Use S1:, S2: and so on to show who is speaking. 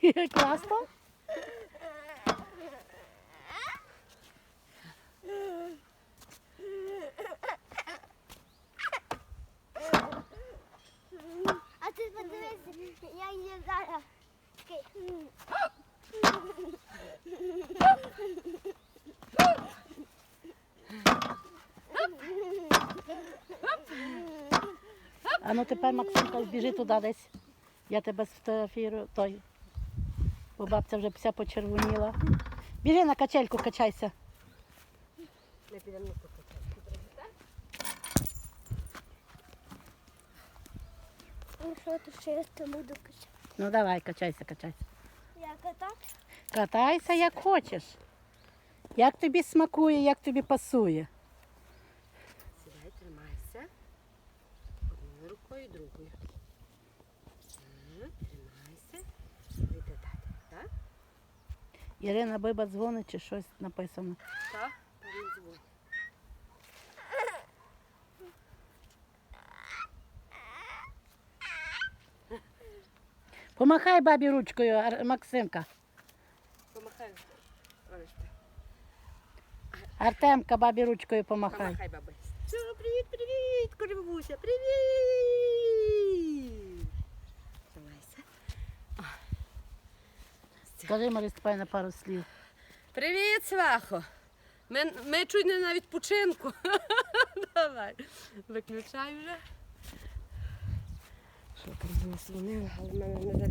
S1: Класно.
S2: А ти подивись, я її зараз.
S1: А ну тепер Максимка біжи туди десь. Я тебе сфотографірую. Той. Бо бабця вже вся почервоніла. Біжи на качельку, качайся.
S2: Ну що ти ще я там буду качати?
S1: Ну давай, качайся, качайся.
S2: Я катак?
S1: Катайся як хочеш. Як тобі смакує, як тобі пасує.
S3: Сідай, тримайся. Одною рукою, другою. Так, Тримайся. Йди далі, так?
S1: Ірина Биба дзвонить чи щось написано.
S3: Так, певно дзвонить.
S1: Помахай бабі ручкою, Максимка.
S3: Помахай.
S1: Артемка бабі ручкою помахай.
S3: Помахай, бабусь. Все, привіт, привіт, каже привіт. Тримайся.
S1: Скажи, Марі Степанівна, пару слів.
S3: Привіт, свахо. Ми, ми чуть не на відпочинку. Давай. Виключай вже. Що там дзвонила, але в мене не